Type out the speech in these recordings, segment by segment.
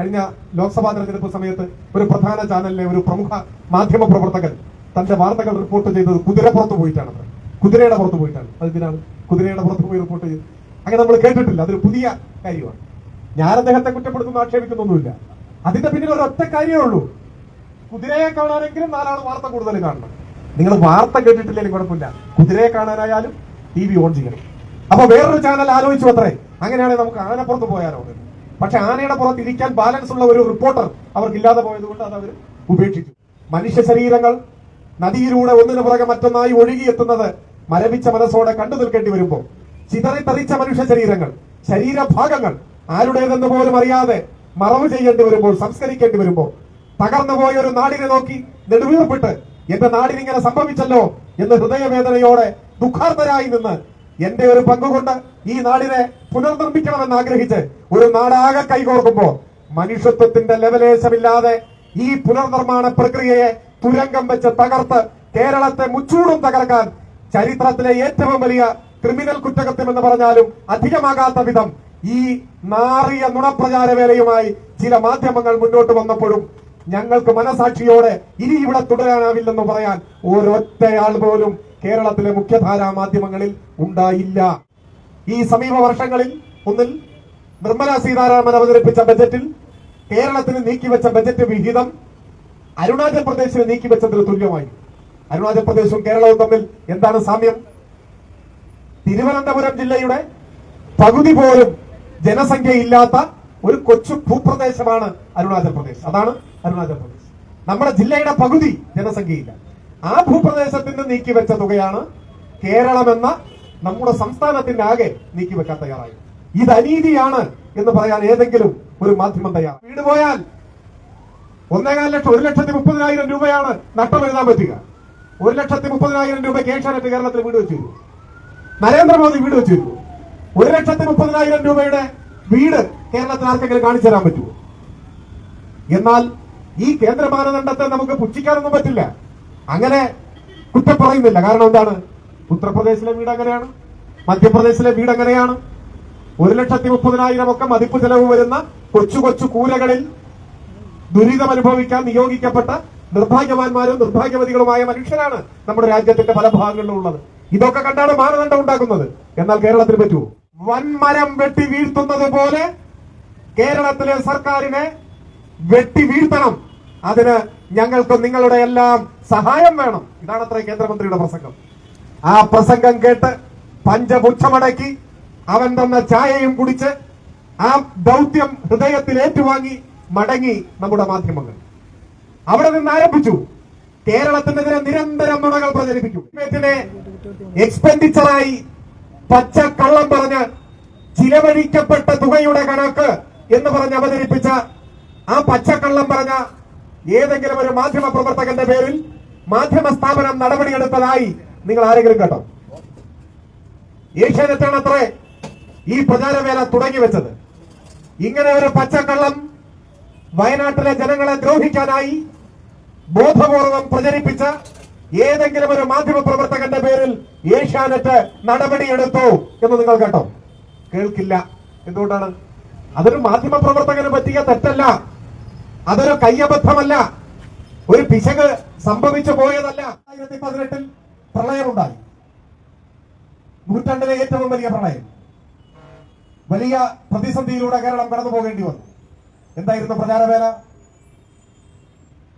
കഴിഞ്ഞ ലോക്സഭാ തെരഞ്ഞെടുപ്പ് സമയത്ത് ഒരു പ്രധാന ചാനലിലെ ഒരു പ്രമുഖ മാധ്യമ പ്രവർത്തകൻ തന്റെ വാർത്തകൾ റിപ്പോർട്ട് ചെയ്തത് കുതിരപ്പുറത്ത് പോയിട്ടാണ്. കുതിരയുടെ പുറത്ത് പോയിട്ടാണ്. അതിനാണ് കുതിരയുടെ പുറത്ത് പോയി റിപ്പോർട്ട് ചെയ്ത്. അങ്ങനെ നമ്മൾ കേട്ടിട്ടില്ല. അതൊരു പുതിയ കാര്യമാണ്. ഞാൻ അദ്ദേഹത്തെ കുറ്റപ്പെടുത്തുന്നു ആക്ഷേപിക്കുന്നൊന്നുമില്ല. അതിന്റെ പിന്നിൽ ഒരൊറ്റ കാര്യമേ ഉള്ളൂ. കുതിരയെ കാണാനെങ്കിലും നാലാൾ വാർത്ത കൂടുതൽ കാണണം. നിങ്ങൾ വാർത്ത കേട്ടിട്ടില്ലെങ്കിലും കുഴപ്പമില്ല. കുതിരയെ കാണാനായാലും ടി വി ഓൺ ചെയ്യണം. അപ്പൊ വേറൊരു ചാനൽ ആലോചിച്ചു അത്രേ. അങ്ങനെയാണെങ്കിൽ നമുക്ക് ആനപ്പുറത്ത് പോയാലോ. പക്ഷെ ആനയുടെ പുറത്ത് ഇരിക്കാൻ ബാലൻസ് ഉള്ള ഒരു റിപ്പോർട്ടർ അവർക്കില്ലാതെ പോയതുകൊണ്ട് അത് അവർ ഉപേക്ഷിച്ചു. മനുഷ്യ ശരീരങ്ങൾ നദിയിലൂടെ ഒന്നിനു പുറകെ മറ്റൊന്നായി ഒഴുകിയെത്തുന്നത് മരവിച്ച മനസ്സോടെ കണ്ടു നിൽക്കേണ്ടി വരുമ്പോൾ. ചിതറിത്തെറിച്ച മനുഷ്യ ശരീരങ്ങൾ ശരീരഭാഗങ്ങൾ ആരുടേതെന്ന് പോലും അറിയാതെ മറവ് ചെയ്യേണ്ടി വരുമ്പോൾ സംസ്കരിക്കേണ്ടി വരുമ്പോൾ തകർന്നു പോയ ഒരു നാടിനെ നോക്കി നെടുവീർപ്പിട്ട് എന്റെ നാടിനിങ്ങനെ സംഭവിച്ചല്ലോ എന്ന് ഹൃദയവേദനയോടെ ദുഃഖാർത്ഥരായി നിന്ന് എന്റെ ഒരു പങ്കുകൊണ്ട് ഈ നാടിനെ പുനർനിർമ്മിക്കണമെന്ന് ആഗ്രഹിച്ച് ഒരു നാടാകെ കൈകോർക്കുമ്പോൾ മനുഷ്യത്വത്തിന്റെ ലെവലേശമില്ലാതെ ഈ പുനർനിർമ്മാണ പ്രക്രിയയെ തുരങ്കം വെച്ച് തകർത്ത് കേരളത്തെ മുച്ചൂടും തകർക്കാൻ ചരിത്രത്തിലെ ഏറ്റവും വലിയ ക്രിമിനൽ കുറ്റകൃത്യം എന്ന് പറഞ്ഞാലും അധികമാകാത്ത വിധം ഈ നാറിയ നുണപ്രചാര വേലയുമായി ചില മാധ്യമങ്ങൾ മുന്നോട്ട് വന്നപ്പോഴും ഞങ്ങൾക്ക് മനസാക്ഷിയോടെ ഇനി ഇവിടെ തുടരാനാവില്ലെന്ന് പറയാൻ ഒരൊറ്റയാൾ പോലും കേരളത്തിലെ മുഖ്യധാരാ മാധ്യമങ്ങളിൽ ഉണ്ടായില്ല. ഈ സമീപ വർഷങ്ങളിൽ ഒന്നിൽ നിർമ്മല സീതാരാമൻ അവതരിപ്പിച്ച ബജറ്റിൽ കേരളത്തിന് നീക്കിവെച്ച ബജറ്റ് വിഹിതം അരുണാചൽ പ്രദേശിന് നീക്കിവെച്ചതിന് തുല്യമായി. അരുണാചൽ പ്രദേശും കേരളവും തമ്മിൽ എന്താണ് സാമ്യം? തിരുവനന്തപുരം ജില്ലയുടെ പകുതി പോലും ജനസംഖ്യയില്ലാത്ത ഒരു കൊച്ചു ഭൂപ്രദേശമാണ് അരുണാചൽ പ്രദേശ്. അതാണ് അരുണാചൽ പ്രദേശ്. നമ്മുടെ ജില്ലയുടെ പകുതി ജനസംഖ്യയില്ല. ആ ഭൂപ്രദേശത്തിന് നീക്കി വെച്ച തുകയാണ് കേരളമെന്ന നമ്മുടെ സംസ്ഥാനത്തിന്റെ ആകെ നീക്കിവെക്കാൻ തയ്യാറായി. ഇത് അനീതിയാണ് എന്ന് പറയാൻ ഏതെങ്കിലും ഒരു മാധ്യമം തയ്യാർ വീട് പോയാൽ ഒന്നേകാൽ ലക്ഷം ഒരു ലക്ഷത്തി മുപ്പതിനായിരം രൂപയാണ് നഷ്ടം എഴുതാൻ പറ്റുക. ഒരു ലക്ഷത്തി മുപ്പതിനായിരം രൂപ ഏഷ്യാനെറ്റ് കേരളത്തിൽ വീട് വെച്ചിരുന്നു. നരേന്ദ്രമോദി വീട് വെച്ചിരുന്നു. ഒരു ലക്ഷത്തി മുപ്പതിനായിരം രൂപയുടെ വീട് കേരളത്തിൽ ആർക്കെങ്കിലും കാണിച്ചു തരാൻ പറ്റുമോ? എന്നാൽ ഈ കേന്ദ്ര മാനദണ്ഡത്തെ നമുക്ക് പുച്ഛിക്കാനൊന്നും പറ്റില്ല. അങ്ങനെ കുറ്റം പറയുന്നില്ല. കാരണം എന്താണ്? ഉത്തർപ്രദേശിലെ വീട് അങ്ങനെയാണ്. മധ്യപ്രദേശിലെ വീട് അങ്ങനെയാണ്. ഒരു ലക്ഷത്തി മുപ്പതിനായിരം ഒക്കെ മതിപ്പ് ചെലവ് വരുന്ന കൊച്ചു കൊച്ചു കൂരകളിൽ ദുരിതം അനുഭവിക്കാൻ നിയോഗിക്കപ്പെട്ട നിർഭാഗ്യവാന്മാരും നിർഭാഗ്യവതികളുമായ മനുഷ്യരാണ് നമ്മുടെ രാജ്യത്തിന്റെ പല ഭാഗങ്ങളിലും ഉള്ളത്. ഇതൊക്കെ കണ്ടാണ് മാനദണ്ഡം ഉണ്ടാക്കുന്നത്. എന്നാൽ കേരളത്തിൽ പറ്റുമോ? വൻമരം വെട്ടി വീഴ്ത്തുന്നത് പോലെ കേരളത്തിലെ സർക്കാരിനെ വെട്ടി വീഴ്ത്തണം. അതിന് ഞങ്ങൾക്ക് നിങ്ങളുടെ എല്ലാം സഹായം വേണം. ഇതാണ് അത്ര കേന്ദ്രമന്ത്രിയുടെ പ്രസംഗം. ആ പ്രസംഗം കേട്ട് പഞ്ചപുച്ഛമടക്കി അവൻ തന്ന ചായയും കുടിച്ച് ആ ദൗത്യം ഹൃദയത്തിൽ ഏറ്റുവാങ്ങി മടങ്ങി നമ്മുടെ മാധ്യമങ്ങൾ. അവിടെ നിന്ന് ആരംഭിച്ചു. കേരളത്തിനെതിരെ നിരന്തരം നുണകൾ പ്രചരിപ്പിച്ചു എക്സ്പെൻഡിച്ചറായി പച്ച കള്ളം പറഞ്ഞ് ചിലവഴിക്കപ്പെട്ട തുകയുടെ കണക്ക് എന്ന് പറഞ്ഞ് അവതരിപ്പിച്ച ആ പച്ചക്കള്ളം പറഞ്ഞ ഏതെങ്കിലും ഒരു മാധ്യമ പ്രവർത്തകന്റെ പേരിൽ മാധ്യമ സ്ഥാപനം നടപടിയെടുത്തതായി നിങ്ങൾ ആരെങ്കിലും കേട്ടോ ഏഷ്യാനെറ്റാണ് അത്രേ ഈ പ്രചാരവേല തുടങ്ങി വെച്ചത്. ഇങ്ങനെ ഒരു പച്ചക്കള്ളം വയനാട്ടിലെ ജനങ്ങളെ ദ്രോഹിക്കാനായി ബോധപൂർവം പ്രചരിപ്പിച്ച ഏതെങ്കിലും ഒരു മാധ്യമ പ്രവർത്തകന്റെ പേരിൽ ഏഷ്യാനെറ്റ് നടപടിയെടുത്തു എന്ന് നിങ്ങൾ കേട്ടോ കേൾക്കില്ല. എന്തുകൊണ്ടാണ്? അതൊരു മാധ്യമ പ്രവർത്തകന് പറ്റിയ തെറ്റല്ല. അതൊരു കയ്യബദ്ധമല്ല. ഒരു പിശക് സംഭവിച്ചു പോയതല്ല. രണ്ടായിരത്തി പതിനെട്ടിൽ പ്രളയമുണ്ടായി. നൂറ്റാണ്ടിലെ ഏറ്റവും വലിയ പ്രളയം. വലിയ പ്രതിസന്ധിയിലൂടെ കേരളം കടന്നു പോകേണ്ടി വന്നു. എന്തായിരുന്നു പ്രചാരവേല?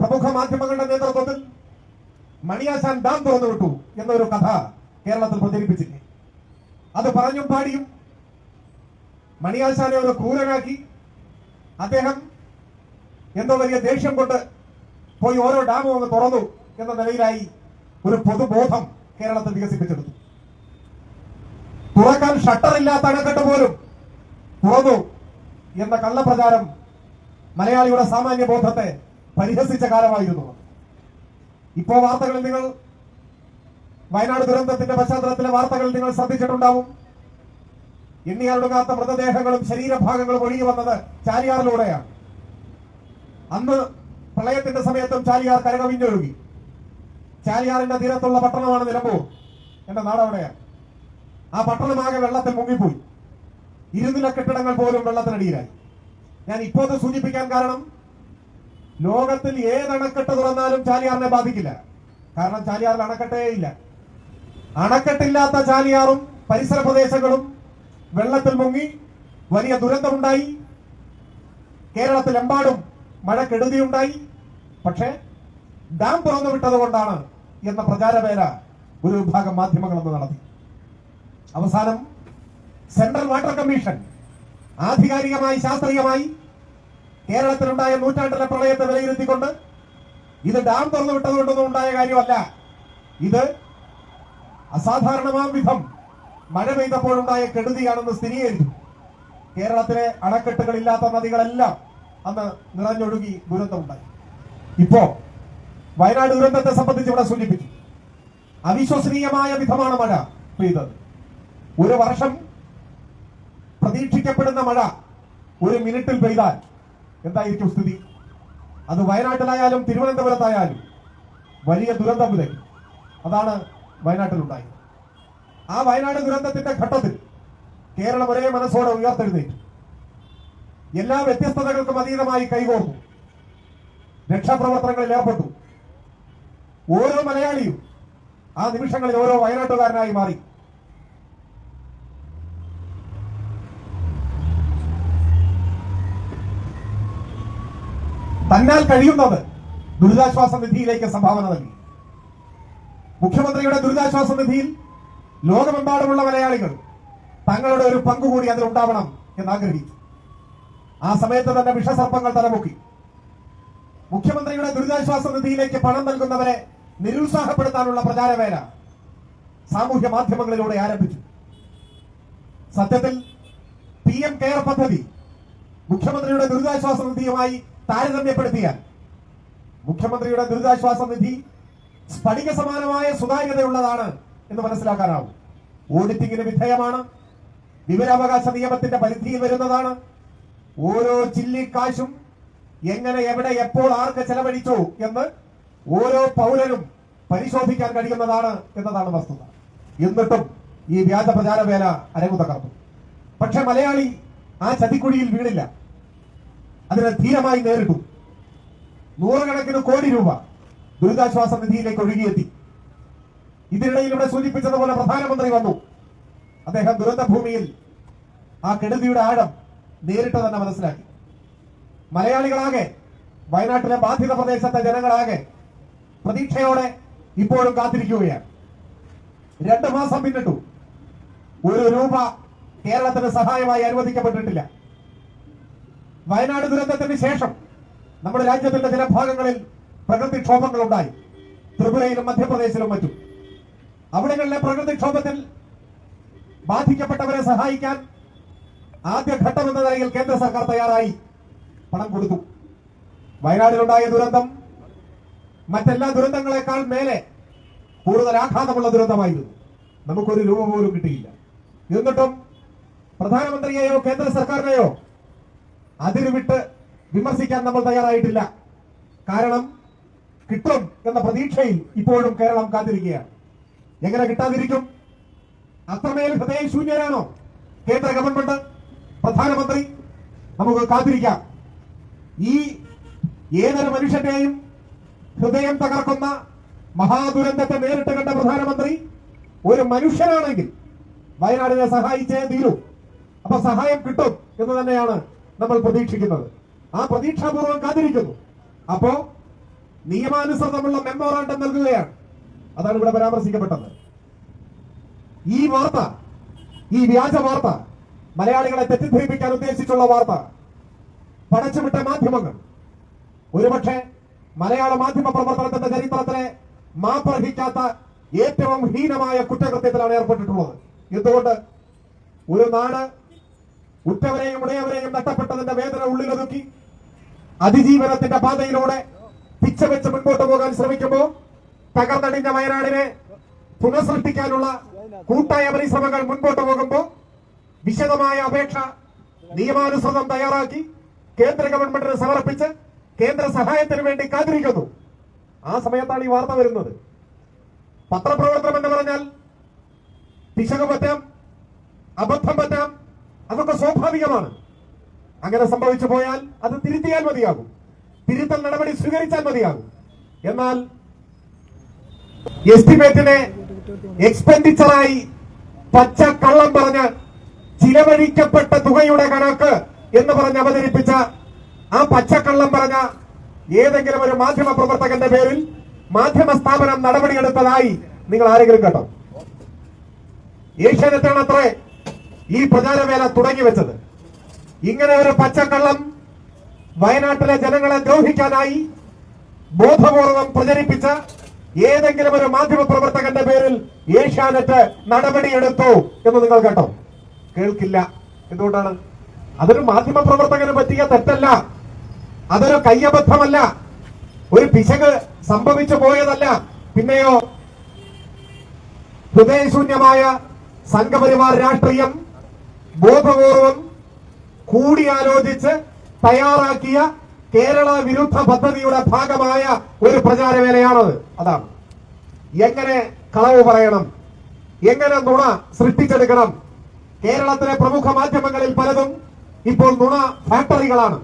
പ്രമുഖ മാധ്യമങ്ങളുടെ നേതൃത്വത്തിൽ മണിയാശാൻ ഡാം തുറന്നു വിട്ടു എന്നൊരു കഥ കേരളത്തിൽ പ്രചരിപ്പിച്ചില്ലേ? അത് പറഞ്ഞും പാടിയും മണിയാശാനെ ഒരു ക്രൂരനാക്കി. അദ്ദേഹം എന്തോ വലിയ ദേഷ്യം കൊണ്ട് പോയി ഓരോ ഡാമും അങ്ങ് തുറന്നു എന്ന നിലയിലായി ഒരു പൊതുബോധം കേരളത്തിൽ വികസിപ്പിച്ചെടുത്തു. തുറക്കാൻ ഷട്ടർ ഇല്ലാത്ത അണക്കെട്ട് പോലും തുറന്നു എന്ന കള്ളപ്രചാരം മലയാളിയുടെ സാമാന്യ ബോധത്തെ പരിഹസിച്ച കാലമായിരുന്നു. ഇപ്പോ വാർത്തകളിൽ നിങ്ങൾ വയനാട് ദുരന്തത്തിന്റെ പശ്ചാത്തലത്തിലെ വാർത്തകളിൽ നിങ്ങൾ ശ്രദ്ധിച്ചിട്ടുണ്ടാവും. എണ്ണിയാലൊടുങ്ങാത്ത മൃതദേഹങ്ങളും ശരീരഭാഗങ്ങളും ഒഴുകി വന്നത് ചാലിയാറിലൂടെയാണ്. അന്ന് പ്രളയത്തിന്റെ സമയത്തും ചാലിയാർ കരകവിഞ്ഞൊഴുകി ചാലിയാറിന്റെ തീരത്തുള്ള പട്ടണമാണ് നിലമ്പൂർ. എന്റെ നാട് അവിടെയാണ് ആ പട്ടണമാകെ വെള്ളത്തിൽ മുങ്ങിപ്പോയി. ഇരുനില കെട്ടിടങ്ങൾ പോലും വെള്ളത്തിനടിയിലായി. ഞാൻ ഇപ്പോൾ സൂചിപ്പിക്കാൻ കാരണം ലോകത്തിൽ ഏത് അണക്കെട്ട് തുറന്നാലും ചാലിയാറിനെ ബാധിക്കില്ല. കാരണം ചാലിയാറിൽ അണക്കെട്ടേ ഇല്ല. അണക്കെട്ടില്ലാത്ത ചാലിയാറും പരിസര പ്രദേശങ്ങളും വെള്ളത്തിൽ മുങ്ങി വലിയ ദുരന്തമുണ്ടായി. കേരളത്തിലെമ്പാടും മഴ കെടുതിയുണ്ടായി. പക്ഷേ ഡാം തുറന്നു വിട്ടത് കൊണ്ടാണ് എന്ന പ്രചാരവേല ഒരു വിഭാഗം മാധ്യമങ്ങൾ അന്ന് നടത്തി. അവസാനം സെൻട്രൽ വാട്ടർ കമ്മീഷൻ ആധികാരികമായി ശാസ്ത്രീയമായി കേരളത്തിലുണ്ടായ നൂറ്റാണ്ടിലെ പ്രളയത്തെ വിലയിരുത്തിക്കൊണ്ട് ഇത് ഡാം തുറന്നു വിട്ടതുകൊണ്ടൊന്നും ഉണ്ടായ കാര്യമല്ല. ഇത് അസാധാരണമാം വിധം മഴ പെയ്തപ്പോഴുണ്ടായ കെടുതിയാണെന്ന് സ്ഥിരീകരിച്ചു. കേരളത്തിലെ അണക്കെട്ടുകളില്ലാത്ത നദികളെല്ലാം അന്ന് നിറഞ്ഞൊഴുകി ദുരന്തമുണ്ടായി. ഇപ്പോ വയനാട് ദുരന്തത്തെ സംബന്ധിച്ച് ഇവിടെ സൂചിപ്പിച്ചു. അവിശ്വസനീയമായ വിധമാണ് മഴ പെയ്തത്. ഒരു വർഷം പ്രതീക്ഷിക്കപ്പെടുന്ന മഴ ഒരു മിനിറ്റിൽ പെയ്താൽ എന്തായിരിക്കും സ്ഥിതി? അത് വയനാട്ടിലായാലും തിരുവനന്തപുരത്തായാലും വലിയ ദുരന്തം വിതയ്ക്കും. അതാണ് വയനാട്ടിലുണ്ടായത്. ആ വയനാട് ദുരന്തത്തിന്റെ ഘട്ടത്തിൽ കേരളം ഒരേ മനസ്സോടെ ഉയർത്തെഴുന്നേറ്റു. എല്ലാ വ്യത്യസ്തതകൾക്കും അതീതമായി കൈകോർത്തു. രക്ഷാപ്രവർത്തനങ്ങളിൽ ഏർപ്പെട്ടു. ഓരോ മലയാളിയും ആ നിമിഷങ്ങളിൽ ഓരോ വയനാട്ടുകാരനായി മാറി. തന്നാൽ കഴിയുന്നത് ദുരിതാശ്വാസ നിധിയിലേക്ക് സംഭാവന നൽകി. മുഖ്യമന്ത്രിയുടെ ദുരിതാശ്വാസ നിധിയിൽ ലോകമെമ്പാടുമുള്ള മലയാളികൾ തങ്ങളുടെ ഒരു പങ്കുകൂടി അതിലുണ്ടാവണം എന്ന് ആഗ്രഹിച്ചു ആ സമയത്ത് തന്നെ വിഷസർപ്പങ്ങൾ തലമുക്കി മുഖ്യമന്ത്രിയുടെ ദുരിതാശ്വാസ നിധിയിലേക്ക് പണം നൽകുന്നവരെ നിരുത്സാഹപ്പെടുത്താനുള്ള പ്രചാരവേല സാമൂഹ്യ മാധ്യമങ്ങളിലൂടെ ആരംഭിച്ചു. സത്യത്തിൽ പി എം കെയർ പദ്ധതി മുഖ്യമന്ത്രിയുടെ ദുരിതാശ്വാസ നിധിയുമായി താരതമ്യപ്പെടുത്തിയാൽ മുഖ്യമന്ത്രിയുടെ ദുരിതാശ്വാസ നിധി സ്ഫടിക സമാനമായ സുതാര്യതയുള്ളതാണ് എന്ന് മനസ്സിലാക്കാനാവും. ഓഡിറ്റിംഗിന് വിധേയമാണ്. വിവരാവകാശ നിയമത്തിന്റെ പരിധിയിൽ വരുന്നതാണ്. ഓരോ ചില്ലിക്കാശും എങ്ങനെ എവിടെ എപ്പോൾ ആർക്ക് ചെലവഴിച്ചു എന്ന് ഓരോ പൗരനും പരിശോധിക്കാൻ കഴിയുന്നതാണ് എന്നതാണ് വസ്തുത. എന്നിട്ടും ഈ വ്യാജ പ്രചാരവേല വേല തകർന്നു പക്ഷെ മലയാളി ആ ചതിക്കുഴിയിൽ വീണില്ല. അതിനെ ധീരമായി നേരിട്ടു. നൂറുകണക്കിന് കോടി രൂപ ദുരിതാശ്വാസ നിധിയിലേക്ക് ഒഴുകിയെത്തി. ഇതിനിടയിൽ ഇവിടെ സൂചിപ്പിച്ചതുപോലെ പ്രധാനമന്ത്രി വന്നു. അദ്ദേഹം ദുരന്ത ഭൂമിയിൽ ആ കെടുതിയുടെ ആഴം നേരിട്ട് തന്നെ മനസ്സിലാക്കി. മലയാളികളാകെ വയനാട്ടിലെ ബാധിത പ്രദേശത്തെ ജനങ്ങളാകെ പ്രതീക്ഷയോടെ ഇപ്പോഴും കാത്തിരിക്കുകയാണ്. രണ്ടു മാസം പിന്നിട്ടു. ഒരു രൂപ കേരളത്തിന് സഹായമായി അനുവദിക്കപ്പെട്ടിട്ടില്ല. വയനാട് ദുരന്തത്തിന് ശേഷം നമ്മുടെ രാജ്യത്തിന്റെ ചില ഭാഗങ്ങളിൽ പ്രകൃതിക്ഷോഭങ്ങൾ ഉണ്ടായി ത്രിപുരയിലും മധ്യപ്രദേശിലും മറ്റും. അവിടങ്ങളിലെ പ്രകൃതിക്ഷോഭത്തിൽ ബാധിക്കപ്പെട്ടവരെ സഹായിക്കാൻ ആദ്യഘട്ടം എന്ന നിലയിൽ കേന്ദ്ര സർക്കാർ തയ്യാറായി. പണം കൊടുത്തു. വയനാടിലുണ്ടായ ദുരന്തം മറ്റെല്ലാ ദുരന്തങ്ങളെക്കാൾ മേലെ കൂടുതൽ ആഘാതമുള്ള ദുരന്തമായിരുന്നു. നമുക്കൊരു രൂപ പോലും കിട്ടിയില്ല. എന്നിട്ടും പ്രധാനമന്ത്രിയെയോ കേന്ദ്ര സർക്കാരിനെയോ അതിരുവിട്ട് വിമർശിക്കാൻ നമ്മൾ തയ്യാറായിട്ടില്ല. കാരണം കിട്ടും എന്ന പ്രതീക്ഷയിൽ ഇപ്പോഴും കേരളം കാത്തിരിക്കുകയാണ്. എങ്ങനെ കിട്ടാതിരിക്കും? അത്രമേൽ ഹൃദയശൂന്യരാണോ? കേന്ദ്ര ഗവൺമെന്റ് പ്രധാനമന്ത്രി നമുക്ക് കാത്തിരിക്കാം. ഈ ഏതൊരു മനുഷ്യന്റെയും ഹൃദയം തകർക്കുന്ന മഹാദുരന്തത്തെ നേരിട്ട് കണ്ട പ്രധാനമന്ത്രി ഒരു മനുഷ്യനാണെങ്കിൽ വയനാടിനെ സഹായിച്ചേ തീരൂ. അപ്പൊ സഹായം കിട്ടും എന്ന് തന്നെയാണ് നമ്മൾ പ്രതീക്ഷിക്കുന്നത്. ആ പ്രതീക്ഷാപൂർവം കാത്തിരിക്കുന്നു. അപ്പോ നിയമാനുസൃതമുള്ള മെമ്മോറാണ്ടം നൽകുകയാണ്. അതാണ് ഇവിടെ പരാമർശിക്കപ്പെട്ടത്. ഈ വാർത്ത ഈ വ്യാജ വാർത്ത മലയാളികളെ തെറ്റിദ്ധരിപ്പിക്കാൻ ഉദ്ദേശിച്ചുള്ള വാർത്ത. പടച്ചുവിട്ട മാധ്യമങ്ങൾ. ഒരുപക്ഷെ മലയാള മാധ്യമ പ്രവർത്തനത്തിന്റെ ചരിത്രത്തിലെ മാപ്പർഹിക്കാത്ത ഏറ്റവും ഹീനമായ കുറ്റകൃത്യത്തിലാണ് ഏർപ്പെട്ടിട്ടുള്ളത്. എന്തുകൊണ്ട്? ഒരു നാട് ഉറ്റവരെയും ഉടയവരെയും നഷ്ടപ്പെട്ടതിന്റെ വേദന ഉള്ളിലൊതുക്കി അതിജീവനത്തിന്റെ പാതയിലൂടെ പിച്ചവെച്ച് മുൻപോട്ട് പോകാൻ ശ്രമിക്കുമ്പോൾ തകർന്നടിഞ്ഞ വയനാടിനെ പുനഃസൃഷ്ടിക്കാനുള്ള കൂട്ടായ പരിശ്രമങ്ങൾ മുൻപോട്ട് പോകുമ്പോൾ വിശദമായ അപേക്ഷ നിയമാനുസൃതം തയ്യാറാക്കി കേന്ദ്ര ഗവൺമെന്റിന് സമർപ്പിച്ച് കേന്ദ്ര സഹായത്തിന് വേണ്ടി കാത്തിരിക്കുന്നു. ആ സമയത്താണ് ഈ വാർത്ത വരുന്നത്. പത്രപ്രവർത്തനം എന്ന് പറഞ്ഞാൽ പിശക് പറ്റാം അബദ്ധം പറ്റാം അതൊക്കെ സ്വാഭാവികമാണ്. അങ്ങനെ സംഭവിച്ചു പോയാൽ അത് തിരുത്തിയാൽ മതിയാകും. തിരുത്തൽ നടപടി സ്വീകരിച്ചാൽ മതിയാകും. എന്നാൽ എസ്റ്റിമേറ്റിനെ എക്സ്പെൻഡിച്ചറായി പച്ച കള്ളം പറഞ്ഞ് ചിലവഴിക്കപ്പെട്ട തുകയുടെ കണക്ക് എന്ന് പറഞ്ഞ് അവതരിപ്പിച്ച ആ പച്ചക്കള്ളം പറഞ്ഞ ഏതെങ്കിലും ഒരു മാധ്യമ പ്രവർത്തകന്റെ പേരിൽ മാധ്യമ സ്ഥാപനം നടപടിയെടുത്തതായി നിങ്ങൾ ആരെങ്കിലും കേട്ടോ ഏഷ്യാനെറ്റാണ് അത്രേ ഈ പ്രചാരവേല തുടങ്ങി വെച്ചത്. ഇങ്ങനെ ഒരു പച്ചക്കള്ളം വയനാട്ടിലെ ജനങ്ങളെ ദ്രോഹിക്കാനായി ബോധപൂർവം പ്രചരിപ്പിച്ച ഏതെങ്കിലും ഒരു മാധ്യമ പ്രവർത്തകന്റെ പേരിൽ ഏഷ്യാനെറ്റ് നടപടിയെടുത്തു എന്ന് നിങ്ങൾ കേട്ടോ? കേൾക്കില്ല. എന്തുകൊണ്ടാണ്? അതൊരു മാധ്യമ പ്രവർത്തകന് പറ്റിയ തെറ്റല്ല. അതൊരു കയ്യബദ്ധമല്ല. ഒരു പിശക് സംഭവിച്ചു പോയതല്ല. പിന്നെയോ? ഹൃദയശൂന്യമായ സംഘപരിവാർ രാഷ്ട്രീയം ബോധപൂർവം കൂടിയാലോചിച്ച് തയ്യാറാക്കിയ കേരള വിരുദ്ധ പദ്ധതിയുടെ ഭാഗമായ ഒരു പ്രചാരവേലയാണത്. അതാണ്. എങ്ങനെ കളവ് പറയണം? എങ്ങനെ നുണ സൃഷ്ടിച്ചെടുക്കണം? കേരളത്തിലെ പ്രമുഖ മാധ്യമങ്ങളിൽ പലതും ഇപ്പോൾ നുണ ഫാക്ടറികളാണ്.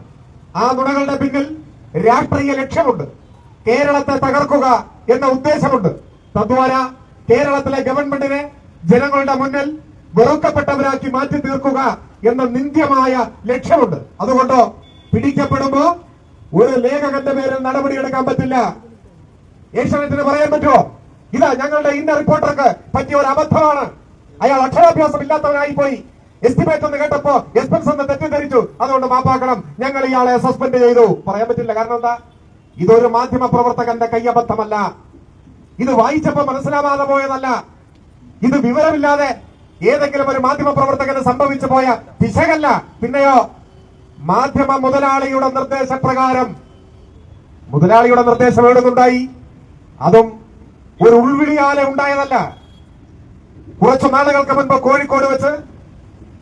ആ നുണകളുടെ പിന്നിൽ രാഷ്ട്രീയ ലക്ഷ്യമുണ്ട്. കേരളത്തെ തകർക്കുക എന്ന ഉദ്ദേശമുണ്ട്. തദ്വാര കേരളത്തിലെ ഗവൺമെന്റിനെ ജനങ്ങളുടെ മുന്നിൽ വെറുക്കപ്പെട്ടവരാക്കി മാറ്റി തീർക്കുക എന്ന നിന്ദ്യമായ ലക്ഷ്യമുണ്ട്. അതുകൊണ്ട് പിടിക്കപ്പെടുമ്പോ ഒരു ലേഖകന്റെ പേരിൽ നടപടിയെടുക്കാൻ പറ്റില്ല. ഏഷ്യാനെറ്റിന് പറയാൻ പറ്റുമോ? ഇതാ ഞങ്ങളുടെ ഇന്ന റിപ്പോർട്ടർക്ക് പറ്റിയ ഒരു അബദ്ധമാണ്. അയാൾ അക്ഷരാഭ്യാസം ഇല്ലാത്തവനായി പോയി എസ്റ്റിമേറ്റ് എന്ന് കേട്ടപ്പോ എക്സ്പെൻസ് എന്ന് തെറ്റിദ്ധരിച്ചു. അതുകൊണ്ട് മാപ്പാക്കണം ഞങ്ങൾ ഇയാളെ സസ്പെൻഡ് ചെയ്തു. പറയാൻ പറ്റില്ല കാരണം എന്താ? ഇതൊരു മാധ്യമ പ്രവർത്തകന്റെ കയ്യബദ്ധമല്ല ഇത് വായിച്ചപ്പോ മനസ്സിലാവാതെ പോയതല്ല. ഇത് വിവരമില്ലാതെ ഏതെങ്കിലും ഒരു മാധ്യമ പ്രവർത്തകന് സംഭവിച്ചു പോയ പിശകല്ല. പിന്നെയോ മാധ്യമ മുതലാളിയുടെ നിർദ്ദേശപ്രകാരം മുതലാളിയുടെ നിർദ്ദേശം എവിടുന്നുണ്ടായി അതും ഒരു ഉൾവിളിയാലെ ഉണ്ടായതല്ല. കുറച്ചു നാളുകൾക്ക് മുൻപ് കോഴിക്കോട് വെച്ച്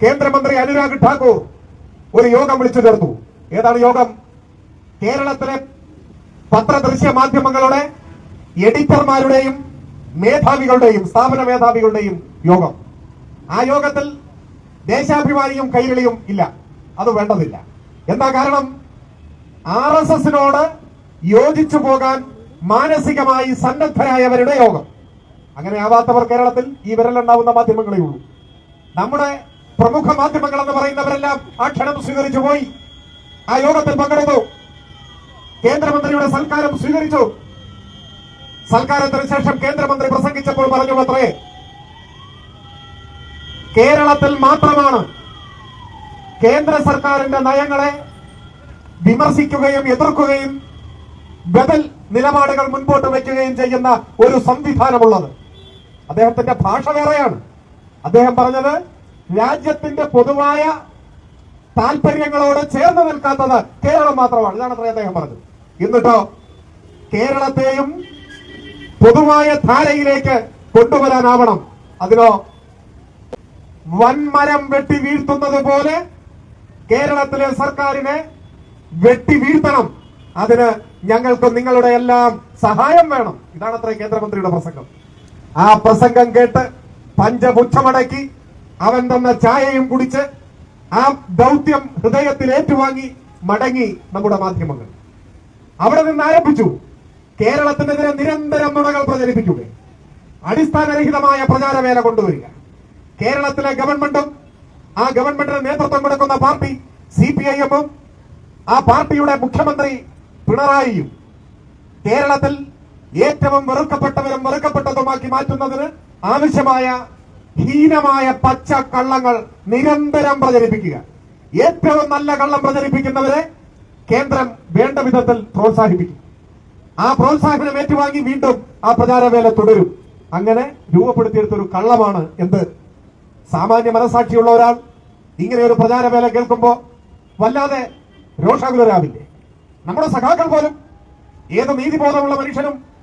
കേന്ദ്രമന്ത്രി അനുരാഗ് ഠാക്കൂർ ഒരു യോഗം വിളിച്ചു ചേർത്തു. ഏതാണ് യോഗം? കേരളത്തിലെ പത്രദൃശ്യ മാധ്യമങ്ങളുടെ എഡിറ്റർമാരുടെയും മേധാവികളുടെയും സ്ഥാപന മേധാവികളുടെയും യോഗം. ആ യോഗത്തിൽ ദേശാഭിമാനിയും കൈരളിയും ഇല്ല. അത് വേണ്ടതില്ല. എന്താ കാരണം? ആർ എസ് എസിനോട് യോജിച്ചു പോകാൻ മാനസികമായി സന്നദ്ധരായവരുടെ യോഗം. അങ്ങനെ ആവാത്തവർ കേരളത്തിൽ ഈ വിരലുണ്ടാവുന്ന മാധ്യമങ്ങളേ ഉള്ളൂ. നമ്മുടെ പ്രമുഖ മാധ്യമങ്ങൾ എന്ന് പറയുന്നവരെല്ലാം ആ ക്ഷണം സ്വീകരിച്ചു പോയി. ആ യോഗത്തിൽ പങ്കെടുത്തു. കേന്ദ്രമന്ത്രിയുടെ സൽക്കാരം സ്വീകരിച്ചു. സൽക്കാരത്തിന് ശേഷം കേന്ദ്രമന്ത്രി പ്രസംഗിച്ചപ്പോൾ പറഞ്ഞു അത്രേ കേരളത്തിൽ മാത്രമാണ് കേന്ദ്ര സർക്കാരിന്റെ നയങ്ങളെ വിമർശിക്കുകയും എതിർക്കുകയും ബദൽ നിലപാടുകൾ മുൻപോട്ട് വയ്ക്കുകയും ചെയ്യുന്ന ഒരു സംവിധാനമുള്ളത്. അദ്ദേഹത്തിന്റെ ഭാഷ വേറെയാണ്. അദ്ദേഹം പറഞ്ഞത് രാജ്യത്തിന്റെ പൊതുവായ താല്പര്യങ്ങളോട് ചേർന്ന് നിൽക്കാത്തത് കേരളം മാത്രമാണ്. ഇതാണ് അദ്ദേഹം പറഞ്ഞത്. എന്നിട്ടോ കേരളത്തെയും പൊതുവായ ധാരയിലേക്ക് കൊണ്ടുവരാനാവണം. അതിനോ വൻമരം വെട്ടി വീഴ്ത്തുന്നത് പോലെ കേരളത്തിലെ സർക്കാരിനെ വെട്ടി വീഴ്ത്തണം. അതിന് ഞങ്ങൾക്ക് നിങ്ങളുടെ എല്ലാം സഹായം വേണം. ഇതാണ് അത്ര കേന്ദ്രമന്ത്രിയുടെ പ്രസംഗം. ആ പ്രസംഗം കേട്ട് പഞ്ചപുച്ഛമടക്കി അവൻ തന്ന ചായയും കുടിച്ച് ആ ദൗത്യം ഹൃദയത്തിൽ ഏറ്റുവാങ്ങി മടങ്ങി നമ്മുടെ മാധ്യമങ്ങൾ. അവിടെ നിന്ന് ആരംഭിച്ചു. കേരളത്തിനെതിരെ നിരന്തരം നുണകൾ പ്രചരിപ്പിക്കുക അടിസ്ഥാനരഹിതമായ പ്രചാരവേല കൊണ്ടുവരിക. കേരളത്തിലെ ഗവൺമെന്റും ആ ഗവൺമെന്റിന് നേതൃത്വം കൊടുക്കുന്ന പാർട്ടി സി പി ഐ എമ്മും ആ പാർട്ടിയുടെ മുഖ്യമന്ത്രി പിണറായിയും കേരളത്തിൽ ഏറ്റവും വെറുക്കപ്പെട്ടവരും വെറുക്കപ്പെട്ടതുമാക്കി മാറ്റുന്നതിന് ആവശ്യമായ ഹീനമായ പച്ച കള്ളങ്ങൾ നിരന്തരം പ്രചരിപ്പിക്കുക. ഏറ്റവും നല്ല കള്ളം പ്രചരിപ്പിക്കുന്നവരെ കേന്ദ്രം വേണ്ട വിധത്തിൽ പ്രോത്സാഹിപ്പിക്കും. ആ പ്രോത്സാഹനം ഏറ്റുവാങ്ങി വീണ്ടും ആ പ്രചാരവേല തുടരും. അങ്ങനെ രൂപപ്പെടുത്തിയെടുത്ത ഒരു കള്ളമാണ് എന്ത്? സാമാന്യ മനസാക്ഷിയുള്ള ഒരാൾ ഇങ്ങനെ ഒരു പ്രചാരവേല കേൾക്കുമ്പോ വല്ലാതെ രോഷാകുലരാവില്ലേ? നമ്മുടെ സഖാക്കൾ പോലും ഏത് നീതിബോധമുള്ള മനുഷ്യനും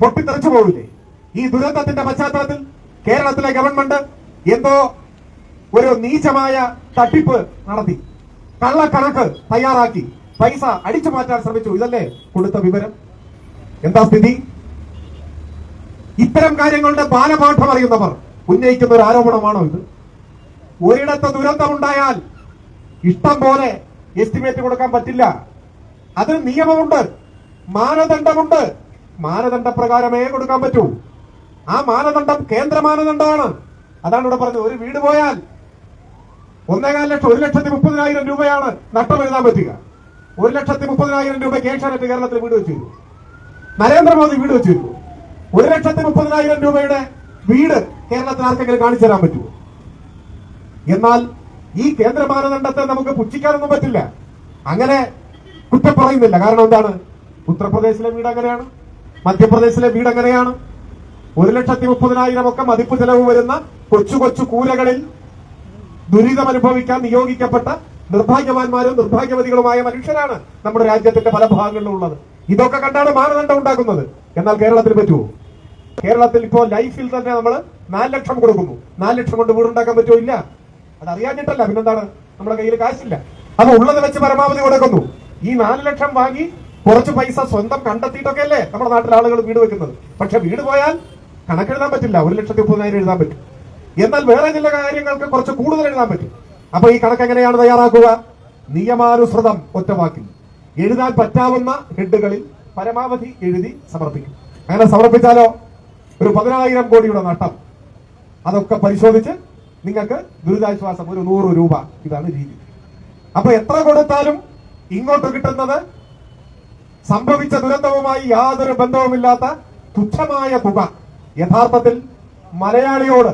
പൊട്ടിത്തെറിച്ചു പോകില്ലേ ഈ ദുരന്തത്തിന്റെ പശ്ചാത്തലത്തിൽ കേരളത്തിലെ ഗവൺമെന്റ് എന്തോ ഒരു നീചമായ തട്ടിപ്പ് നടത്തി. കള്ളക്കണക്ക് തയ്യാറാക്കി. പൈസ അടിച്ചു മാറ്റാൻ ശ്രമിച്ചു. ഇതല്ലേ കൊടുത്ത വിവരം? എന്താ സ്ഥിതി? ഇത്തരം കാര്യങ്ങളുടെ ബാലപാഠം അറിയുന്നവർ ഉന്നയിക്കുന്ന ഒരു ആരോപണമാണോ ഇത്? ഒരിടത്ത് ദുരന്തമുണ്ടായാൽ ഇഷ്ടം പോലെ എസ്റ്റിമേറ്റ് കൊടുക്കാൻ പറ്റില്ല. അതിന് നിയമമുണ്ട്. മാനദണ്ഡമുണ്ട്. മാനദണ്ഡ പ്രകാരമേ കൊടുക്കാൻ പറ്റൂ. ആ മാനദണ്ഡം കേന്ദ്ര മാനദണ്ഡമാണ്. അതാണ് ഇവിടെ പറഞ്ഞത്. ഒരു വീട് പോയാൽ ഒന്നേകാൽ ലക്ഷം ഒരു ലക്ഷത്തി മുപ്പതിനായിരം രൂപയാണ് നഷ്ടം എഴുതാൻ പറ്റുക. ഒരു ലക്ഷത്തി മുപ്പതിനായിരം രൂപ ഏഷ്യാനെറ്റ് കേരളത്തിൽ വീട് വെച്ചിരുന്നു. നരേന്ദ്രമോദി വീട് വെച്ചിരുന്നു. ഒരു ലക്ഷത്തി മുപ്പതിനായിരം രൂപയുടെ വീട് കേരളത്തിൽ ആർക്കെങ്കിലും കാണിച്ചു തരാൻ പറ്റുമോ? എന്നാൽ ഈ കേന്ദ്ര മാനദണ്ഡത്തെ നമുക്ക് പുച്ഛിക്കാനൊന്നും പറ്റില്ല. അങ്ങനെ കുറ്റം പറയുന്നില്ല. കാരണം എന്താണ്? ഉത്തർപ്രദേശിലെ വീട് അങ്ങനെയാണ്. മധ്യപ്രദേശിലെ വീട് എങ്ങനെയാണ്? ഒരു ലക്ഷത്തി മുപ്പതിനായിരം ഒക്കെ മതിപ്പ് ചെലവ് വരുന്ന കൊച്ചു കൊച്ചു കൂരകളിൽ ദുരിതം അനുഭവിക്കാൻ നിയോഗിക്കപ്പെട്ട നിർഭാഗ്യവാന്മാരും നിർഭാഗ്യവതികളുമായ മനുഷ്യരാണ് നമ്മുടെ രാജ്യത്തിന്റെ പല ഭാഗങ്ങളിലും ഉള്ളത്. ഇതൊക്കെ കണ്ടാണ് മാനദണ്ഡം ഉണ്ടാക്കുന്നത്. എന്നാൽ കേരളത്തിൽ പറ്റുമോ? കേരളത്തിൽ ഇപ്പോ ലൈഫിൽ തന്നെ നമ്മൾ നാല് ലക്ഷം കൊടുക്കുന്നു. നാല് ലക്ഷം കൊണ്ട് വീടുണ്ടാക്കാൻ പറ്റുമോ ഇല്ല? അത് അറിയാഞ്ഞിട്ടല്ല. പിന്നെന്താണ്? നമ്മുടെ കയ്യിൽ കാശില്ല. അത് ഉള്ളത് വെച്ച് പരമാവധി കൊടുക്കുന്നു. ഈ നാല് ലക്ഷം വാങ്ങി കുറച്ച് പൈസ സ്വന്തം കണ്ടെത്തിയിട്ടൊക്കെ അല്ലേ നമ്മുടെ നാട്ടിലെ ആളുകൾ വീട് വെക്കുന്നത്? പക്ഷെ വീട് പോയാൽ കണക്കെഴുതാൻ പറ്റില്ല. ഒരു ലക്ഷത്തി മുപ്പതിനായിരം എഴുതാൻ പറ്റും. എന്നാൽ വേറെ ചില കാര്യങ്ങൾക്ക് കുറച്ച് കൂടുതൽ എഴുതാൻ പറ്റും. അപ്പൊ ഈ കണക്ക് എങ്ങനെയാണ് തയ്യാറാക്കുക? നിയമാനുസൃതം ഒറ്റവാക്കിൽ. എഴുതാൻ പറ്റാവുന്ന ഹെഡുകളിൽ പരമാവധി എഴുതി സമർപ്പിക്കും. അങ്ങനെ സമർപ്പിച്ചാലോ? ഒരു പതിനായിരം കോടിയുടെ നഷ്ടം. അതൊക്കെ പരിശോധിച്ച് നിങ്ങൾക്ക് ദുരിതാശ്വാസം ഒരു നൂറ് രൂപ ഇതാണ് രീതി. അപ്പൊ എത്ര കൊടുത്താലും ഇങ്ങോട്ട് കിട്ടുന്നത് സംഭവിച്ച ദുരന്തവുമായി യാതൊരു ബന്ധവുമില്ലാത്ത തുച്ഛമായ തുക. യഥാർത്ഥത്തിൽ മലയാളിയോട്